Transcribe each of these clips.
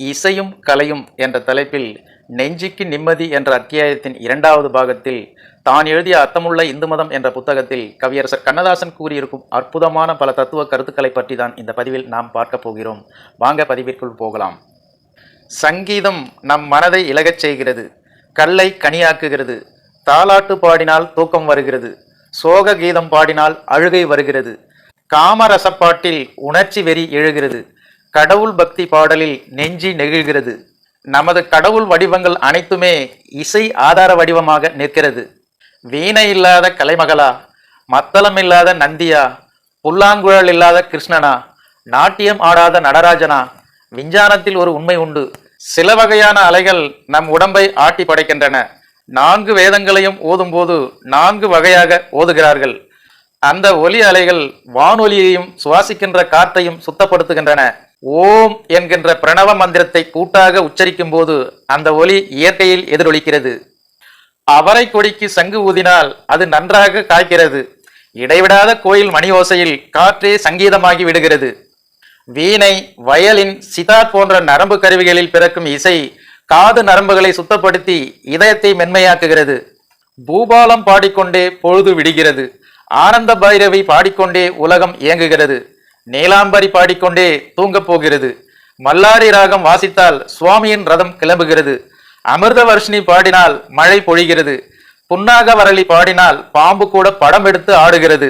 இசையும் கலையும் என்ற தலைப்பில் நெஞ்சுக்கு நிம்மதி என்ற அத்தியாயத்தின் இரண்டாவது பாகத்தில் தான் எழுதிய அர்த்தமுள்ள இந்து மதம் என்ற புத்தகத்தில் கவியரசர் கண்ணதாசன் கூறியிருக்கும் அற்புதமான பல தத்துவ கருத்துக்களை பற்றி தான் இந்த பதிவில் நாம் பார்க்க போகிறோம். வாங்க பதிவிற்குள் போகலாம். சங்கீதம் நம் மனதை இலகச் செய்கிறது கல்லை கனியாக்குகிறது தாலாட்டு பாடினால் தூக்கம் வருகிறது சோக கீதம் பாடினால் அழுகை வருகிறது காமரசப்பாட்டில் உணர்ச்சி வெறி எழுகிறது கடவுள் பக்தி பாடலில் நெஞ்சி நெகிழ்கிறது. நமது கடவுள் வடிவங்கள் அனைத்துமே இசை ஆதார வடிவமாக நிற்கிறது. வீணை இல்லாத கலைமகளா மத்தளம் இல்லாத நந்தியா புல்லாங்குழல் இல்லாத கிருஷ்ணனா நாட்டியம் ஆடாத நடராஜனா விஞ்ஞானத்தில் ஒரு உண்மை உண்டு. சில வகையான அலைகள் நம் உடம்பை ஆட்டி படைக்கின்றன நான்கு வேதங்களையும் ஓதும்போது நான்கு வகையாக ஓதுகிறார்கள். அந்த ஒலி அலைகள் வானொலியையும் சுவாசிக்கின்ற காற்றையும் சுத்தப்படுத்துகின்றன. ஓம் என்கின்ற பிரணவ மந்திரத்தை கூட்டாக உச்சரிக்கும் போது அந்த ஒலி இயற்கையில் எதிரொலிக்கிறது. அவரை கொடிக்கு சங்கு ஊதினால் அது நன்றாக காய்க்கிறது இடைவிடாத கோயில் மணி ஓசையில் காற்றே சங்கீதமாகி விடுகிறது. வீணை வயலின் சிதார் போன்ற நரம்பு கருவிகளில் பிறக்கும் இசை காது நரம்புகளை சுத்தப்படுத்தி இதயத்தை மென்மையாக்குகிறது. பூபாலம் பாடிக்கொண்டே பொழுது விடுகிறது. ஆனந்த பைரவி பாடிக்கொண்டே உலகம் இயங்குகிறது. நீலாம்பரி பாடிக்கொண்டே தூங்கப் போகிறது. மல்லாரி ராகம் வாசித்தால் சுவாமியின் ரதம் கிளம்புகிறது. அமிர்த வர்ஷினி பாடினால் மழை பொழிகிறது. புன்னாக வரலி பாடினால் பாம்பு கூட படம் எடுத்து ஆடுகிறது.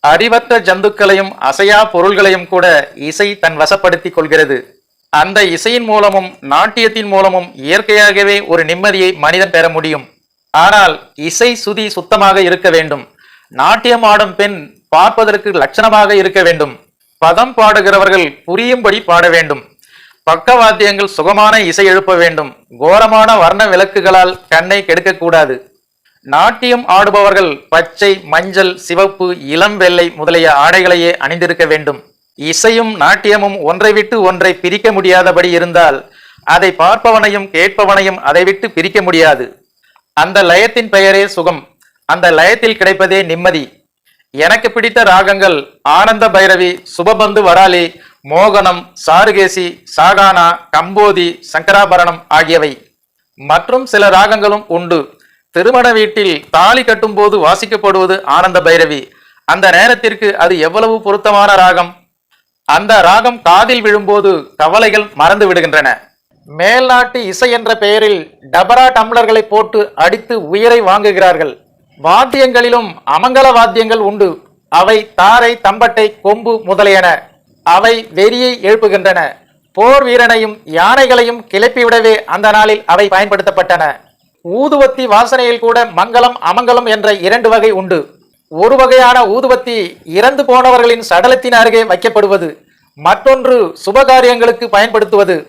அறிவற்ற ஜந்துக்களையும் அசையா பொருள்களையும் கூட இசை தன் வசப்படுத்தி கொள்கிறது. அந்த இசையின் மூலமும் நாட்டியத்தின் மூலமும் இயற்கையாகவே ஒரு நிம்மதியை மனிதன் பெற முடியும். ஆனால் இசை சுதி சுத்தமாக இருக்க வேண்டும். நாட்டியம் ஆடும் பெண் பார்ப்பதற்கு லட்சணமாக இருக்க வேண்டும். பதம் பாடுகிறவர்கள் புரியும்படி பாட வேண்டும். பக்கவாத்தியங்கள் சுகமான இசை எழுப்ப வேண்டும். கோரமான வர்ண விளக்குகளால் கண்ணை கெடுக்கக்கூடாது நாட்டியம் ஆடுபவர்கள் பச்சை மஞ்சள் சிவப்பு இளம் வெள்ளை முதலிய ஆடைகளையே அணிந்திருக்க வேண்டும். இசையும் நாட்டியமும் ஒன்றை விட்டு ஒன்றை பிரிக்க முடியாதபடி இருந்தால் அதை பார்ப்பவனையும் கேட்பவனையும் அதை விட்டு பிரிக்க முடியாது. அந்த லயத்தின் பெயரே சுகம். அந்த லயத்தில் கிடைப்பதே நிம்மதி. எனக்கு பிடித்த ராகங்கள் ஆனந்த பைரவி சுபபந்து வராலி மோகனம் சாருகேசி சாகானா கம்போதி சங்கராபரணம் ஆகியவை. மற்றும் சில ராகங்களும் உண்டு. திருமண வீட்டில் தாலி கட்டும்போது வாசிக்கப்படுவது ஆனந்த பைரவி. அந்த நேரத்திற்கு அது எவ்வளவு பொருத்தமான ராகம். அந்த ராகம் காதில் விழும்போது கவலைகள் மறந்து விடுகின்றன. மேல்நாட்டு இசை என்ற பெயரில் டபரா டம்ளர்களை போட்டு அடித்து உயிரை வாங்குகிறார்கள். வாத்தியங்களிலும் அமங்கல வாத்தியங்கள் உண்டு. அவை தாரை தம்பட்டை கொம்பு முதலியன. அவை வெறியை எழுப்புகின்றன. போர் வீரனையும் யானைகளையும் கிளப்பிவிடவே அந்த நாளில் அவை பயன்படுத்தப்பட்டன. ஊதுவத்தி வாசனையில் கூட மங்களம் அமங்கலம் என்ற இரண்டு வகை உண்டு. ஒரு வகையான ஊதுவத்தி இறந்து போனவர்களின் சடலத்தின் அருகே வைக்கப்படுவது. மற்றொன்று சுபகாரியங்களுக்கு பயன்படுத்துவது.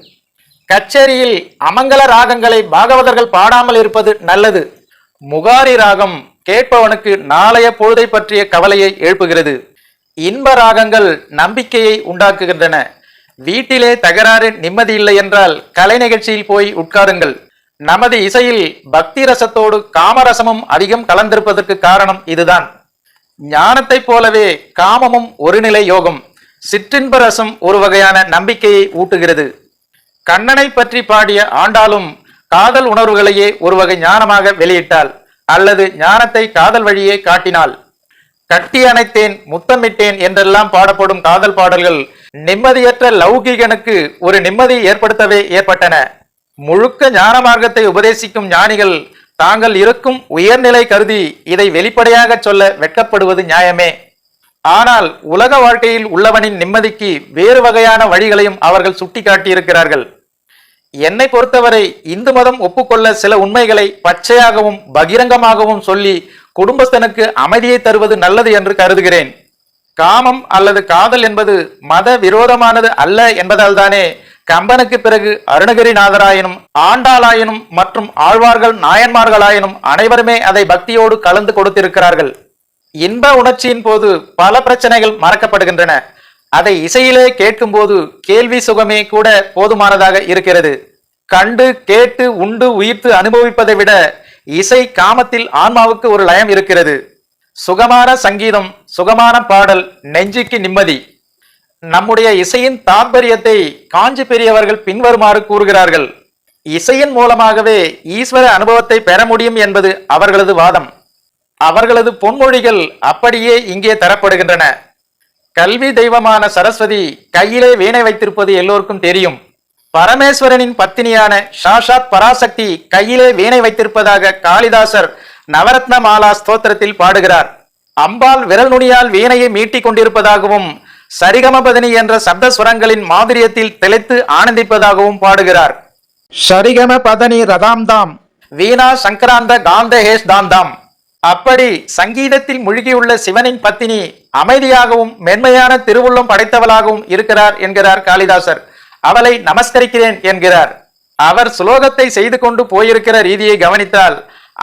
கச்சேரியில் அமங்கல ராகங்களை பாகவதர்கள் பாடாமல் இருப்பது நல்லது. முகாரி ராகம் கேட்பவனுக்கு நாளைய பொழுதை பற்றிய கவலையை எழுப்புகிறது. இன்ப ராகங்கள் நம்பிக்கையை உண்டாக்குகின்றன. வீட்டிலே தகராறு நிம்மதி இல்லை என்றால் கலை நிகழ்ச்சியில் போய் உட்காருங்கள். நமது இசையில் பக்தி ரசத்தோடு காமரசமும் அதிகம் கலந்திருப்பதற்கு காரணம் இதுதான். ஞானத்தைப் போலவே காமமும் ஒரு நிலை யோகம். சிற்றின்ப ரசம் ஒரு வகையான நம்பிக்கையை ஊட்டுகிறது. கண்ணனை பற்றி பாடிய ஆண்டாளும் காதல் உணர்வுகளையே ஒரு வகை ஞானமாக வெளியிட்டாள். அல்லது ஞானத்தை காதல் வழியே காட்டினாள் கட்டி அணைத்தேன் முத்தமிட்டேன் என்றெல்லாம் பாடப்படும் காதல் பாடல்கள் நிம்மதியற்ற லௌகீகனுக்கு ஒரு நிம்மதி ஏற்படுத்தவே ஏற்பட்டன. முழுக்க ஞான மார்க்கத்தை உபதேசிக்கும் ஞானிகள் தாங்கள் இருக்கும் உயர்நிலை கருதி இதை வெளிப்படையாக சொல்ல வெட்கப்படுவது நியாயமே. ஆனால் உலக வாழ்க்கையில் உள்ளவனின் நிம்மதிக்கு வேறு வகையான வழிகளையும் அவர்கள் சுட்டிக்காட்டியிருக்கிறார்கள். என்னை பொறுத்தவரை இந்து மதம் ஒப்புக்கொள்ள சில உண்மைகளை பச்சையாகவும் பகிரங்கமாகவும் சொல்லி குடும்பஸ்தனுக்கு அமைதியை தருவது நல்லது என்று கருதுகிறேன். காமம் அல்லது காதல் என்பது மத விரோதமானது அல்ல என்பதால் தானே கம்பனுக்கு பிறகு அருணகிரிநாதராயனும் ஆண்டாளாயனும் மற்றும் ஆழ்வார்கள் நாயன்மார்களாயினும் அனைவருமே அதை பக்தியோடு கலந்து கொடுத்திருக்கிறார்கள். இன்ப உணர்ச்சியின் போது பல பிரச்சனைகள் மறக்கப்படுகின்றன. அதை இசையிலே கேட்கும்போது கேள்வி சுகமே கூட போதுமானதாக இருக்கிறது. கண்டு கேட்டு உண்டு உயிர்த்து அனுபவிப்பதை விட இசை காமத்தில் ஆன்மாவுக்கு ஒரு லயம் இருக்கிறது. சுகமான சங்கீதம் சுகமான பாடல் நெஞ்சுக்கு நிம்மதி. நம்முடைய இசையின் தாற்பயத்தை காஞ்சி பெரியவர்கள் பின்வருமாறு கூறுகிறார்கள். இசையின் மூலமாகவே ஈஸ்வர அனுபவத்தை பெற முடியும் என்பது அவர்களது வாதம். அவர்களது பொன்மொழிகள் அப்படியே இங்கே தரப்படுகின்றன. கல்வி தெய்வமான சரஸ்வதி கையிலே வீணை வைத்திருப்பது எல்லோருக்கும் தெரியும். பரமேஸ்வரனின் பத்தினியான சாஷாத் பராசக்தி கையிலே வீணை வைத்திருப்பதாக காளிதாசர் நவரத்ன மாலா ஸ்தோத்திரத்தில் பாடுகிறார். அம்பாள் விரல் நுனியால் வீணையை மீட்டிக் கொண்டிருப்பதாகவும் சரிகமபதினி என்ற சப்த சுரங்களின் மாதிரியத்தில் திளைத்து ஆனந்திப்பதாகவும் பாடுகிறார். சரிகம பதனி ரதாம்தாம். வீணா சங்கராந்த காந்தஹேஷ் தாந்தாம் அப்படி சங்கீதத்தில் முழுகியுள்ள சிவனின் பத்தினி அமைதியாகவும் மென்மையான திருவுள்ளம் படைத்தவளாகவும் இருக்கிறார் என்கிறார் காளிதாசர். அவளை நமஸ்கரிக்கிறேன் என்கிறார். அவர் சுலோகத்தை செய்து கொண்டு போயிருக்கிற ரீதியை கவனித்தால்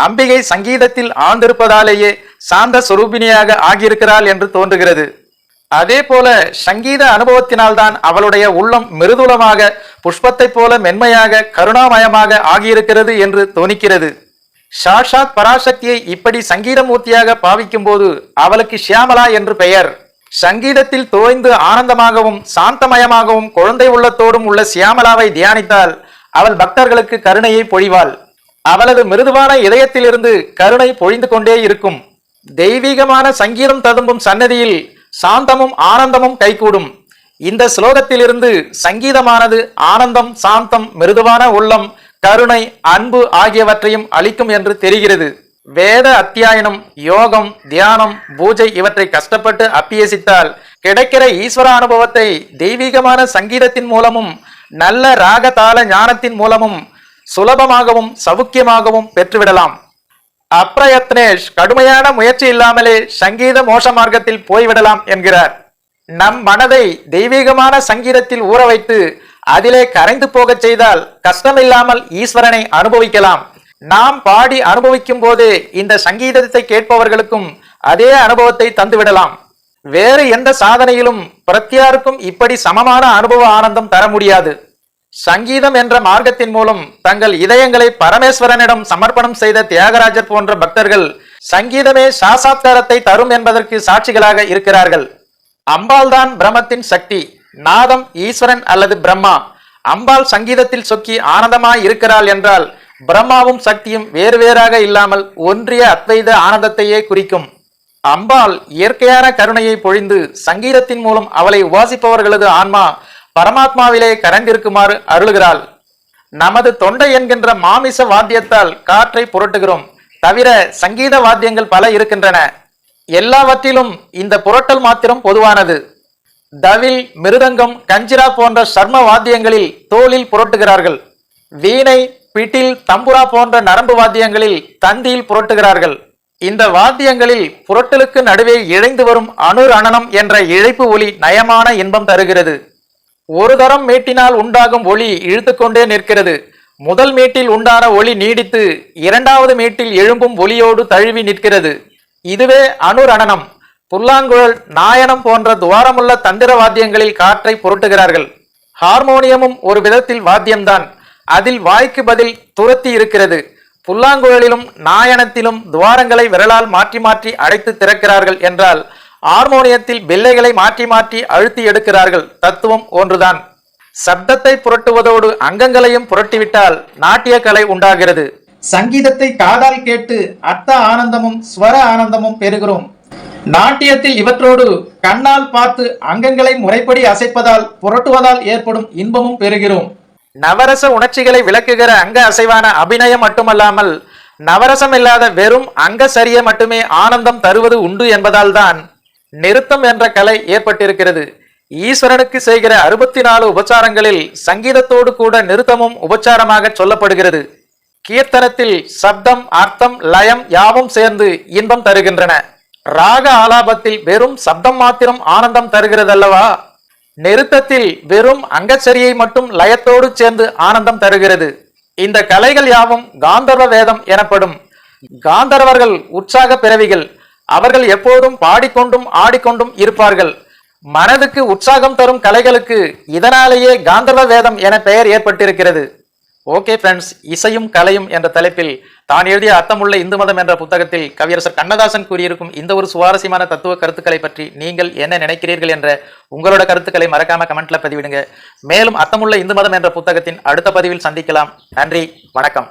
அம்பிகை சங்கீதத்தில் ஆழ்ந்திருப்பதாலேயே சாந்த சுரூபிணியாக ஆகியிருக்கிறாள் என்று தோன்றுகிறது. அதே போல சங்கீத அனுபவத்தினால்தான் அவளுடைய உள்ளம் மிருதுளமாக புஷ்பத்தைப் போல மென்மையாக கருணாமயமாக ஆகியிருக்கிறது என்று தோணிக்கிறது. சாஷாத் பராசக்தியை இப்படி சங்கீதமூர்த்தியாக பாவிக்கும் போது அவளுக்கு ஷியாமலா என்று பெயர். சங்கீதத்தில் தோய்ந்து ஆனந்தமாகவும் சாந்தமயமாகவும் குழந்தை உள்ளத்தோடும் உள்ள சியாமலாவை தியானித்தால் அவள் பக்தர்களுக்கு கருணையை பொழிவாள். அவளது மிருதுவான இதயத்திலிருந்து கருணை பொழிந்து கொண்டே இருக்கும். தெய்வீகமான சங்கீதம் ததும்பும் சன்னதியில் சாந்தமும் ஆனந்தமும் கைகூடும். இந்த ஸ்லோகத்திலிருந்து சங்கீதமானது ஆனந்தம் சாந்தம் மிருதுவான உள்ளம் கருணை அன்பு ஆகியவற்றையும் அளிக்கும் என்று தெரிகிறது. வேத அத்தியாயனம் யோகம் தியானம் பூஜை இவற்றை கஷ்டப்பட்டு அப்பியசித்தால் கிடைக்கிற ஈஸ்வர அனுபவத்தை தெய்வீகமான சங்கீதத்தின் மூலமும் நல்ல ராகதாள ஞானத்தின் மூலமும் சுலபமாகவும் சவுக்கியமாகவும் பெற்றுவிடலாம். அப்ரயத்னேஷ் கடுமையான முயற்சி இல்லாமலே சங்கீத மோச மார்க்கத்தில் போய்விடலாம் என்கிறார். நம் மனதை தெய்வீகமான சங்கீதத்தில் ஊற வைத்து அதிலே கரைந்து போகச் செய்தால் கஷ்டமில்லாமல் ஈஸ்வரனை அனுபவிக்கலாம். நாம் பாடி அனுபவிக்கும் போதே இந்த சங்கீதத்தை கேட்பவர்களுக்கும் அதே அனுபவத்தை தந்துவிடலாம். வேறு எந்த சாதனையிலும் பிரத்யாருக்கும் இப்படி சமமான அனுபவ ஆனந்தம் தர முடியாது. சங்கீதம் என்ற மார்க்கத்தின் மூலம் தங்கள் இதயங்களை பரமேஸ்வரனிடம் சமர்ப்பணம் செய்த தியாகராஜர் போன்ற பக்தர்கள் சங்கீதமே சாசாத்காரத்தை தரும் என்பதற்கு சாட்சிகளாக இருக்கிறார்கள். அம்பாள்தான் பிரமத்தின் சக்தி. நாதம் ஈஸ்வரன் அல்லது பிரம்மா? அம்பாள் சங்கீதத்தில் சொக்கி ஆனந்தமாய் இருக்கிறாள் என்றால் பிரம்மாவும் சக்தியும் வேறு வேறாக இல்லாமல் ஒன்றிய அத்வைத ஆனந்தத்தையே குறிக்கும். அம்பாள் இயற்கையான கருணையை பொழிந்து சங்கீதத்தின் மூலம் அவளை உபாசிப்பவர்களது ஆன்மா பரமாத்மாவிலே கரைந்திருக்குமாறு அருளுகிறாள். நமது தொண்டை என்கின்ற மாமிச வாத்தியத்தால் காற்றை புரட்டுகிறோம். தவிர சங்கீத வாத்தியங்கள் பல இருக்கின்றன. எல்லாவற்றிலும் இந்த புரட்டல் மாத்திரம் பொதுவானது. தவில் மிருதங்கம் கஞ்சிரா போன்ற சர்ம வாத்தியங்களில் தோளில் புரட்டுகிறார்கள். வீணை பிட்டில் தம்புரா போன்ற நரம்பு வாத்தியங்களில் தந்தியில் புரட்டுகிறார்கள். இந்த வாத்தியங்களில் புரட்டலுக்கு நடுவே இழைந்து வரும் அணுர் அனனம் என்ற இழைப்பு ஒளி நயமான இன்பம் தருகிறது. ஒரு தரம் மீட்டினால் உண்டாகும் ஒளி இழுத்துக்கொண்டே நிற்கிறது. முதல் மீட்டில் உண்டான ஒளி நீடித்து இரண்டாவது மீட்டில் எழும்பும் ஒளியோடு தழுவி நிற்கிறது. இதுவே அனுரணனம் புல்லாங்குழல் நாயனம் போன்ற துவாரமுள்ள தந்திர வாத்தியங்களில் காற்றை புரட்டுகிறார்கள். ஹார்மோனியமும் ஒரு விதத்தில் வாத்தியம்தான். அதில் வாய்க்கு பதில் துரத்தி இருக்கிறது. புல்லாங்குழலிலும் நாயனத்திலும் துவாரங்களை விரலால் மாற்றி மாற்றி அடைத்து திறக்கிறார்கள் என்றால் ஹார்மோனியத்தில் பில்லைகளை மாற்றி மாற்றி அழுத்தி எடுக்கிறார்கள். தத்துவம் ஒன்றுதான். சப்தத்தை புரட்டுவதோடு அங்கங்களையும் புரட்டிவிட்டால் நாட்டிய கலை உண்டாகிறது. சங்கீதத்தை காதால் கேட்டு அர்த்த ஆனந்தமும் ஸ்வர ஆனந்தமும் பெறுகிறோம். நாட்டியத்தில் இவற்றோடு கண்ணால் பார்த்து அங்கங்களை முறைப்படி அசைப்பதால் புரட்டுவதால் ஏற்படும் இன்பமும் பெறுகிறோம். நவரச உணர்ச்சிகளை விளக்குகிற அங்க அசைவான அபிநயம் மட்டுமல்லாமல் நவரசம் இல்லாத வெறும் அங்க சரிய மட்டுமே ஆனந்தம் தருவது உண்டு என்பதால் தான் நிறுத்தம் என்ற கலை ஏற்பட்டிருக்கிறது. ஈஸ்வரனுக்கு செய்கிற அறுபத்தி நாலு உபச்சாரங்களில் சங்கீதத்தோடு கூட நிறுத்தமும் உபச்சாரமாக சொல்லப்படுகிறது. கீர்த்தனத்தில் சப்தம் அர்த்தம் லயம் யாவும் சேர்ந்து இன்பம் தருகின்றன. ராக ஆலாபத்தில் வெறும் சப்தம் மாத்திரம் ஆனந்தம் தருகிறதல்லவா? நிறுத்தத்தில் வெறும் அங்கச்சரியை மட்டும் லயத்தோடு சேர்ந்து ஆனந்தம் தருகிறது. இந்த கலைகள் யாவும் காந்தர்வ வேதம் எனப்படும். காந்தர்வர்கள் உற்சாக பிறவிகள். அவர்கள் எப்போதும் பாடிக்கொண்டும் ஆடிக்கொண்டும் இருப்பார்கள். மனதுக்கு உற்சாகம் தரும் கலைகளுக்கு இதனாலேயே காந்தர்வ வேதம் என பெயர் ஏற்பட்டிருக்கிறது. ஓகே ஃப்ரெண்ட்ஸ் இசையும் கலையும் என்ற தலைப்பில் தான் எழுதிய அர்த்தமுள்ள இந்து மதம் என்ற புத்தகத்தில் கவியரசர் கண்ணதாசன் கூறியிருக்கும் இந்த ஒரு சுவாரஸ்யமான தத்துவ கருத்துக்களை பற்றி நீங்கள் என்ன நினைக்கிறீர்கள் என்ற உங்களோட கருத்துக்களை மறக்காம கமெண்ட்ல பதிவிடுங்க. மேலும் அர்த்தமுள்ள இந்து மதம் என்ற புத்தகத்தின் அடுத்த பதிவில் சந்திக்கலாம். நன்றி வணக்கம்.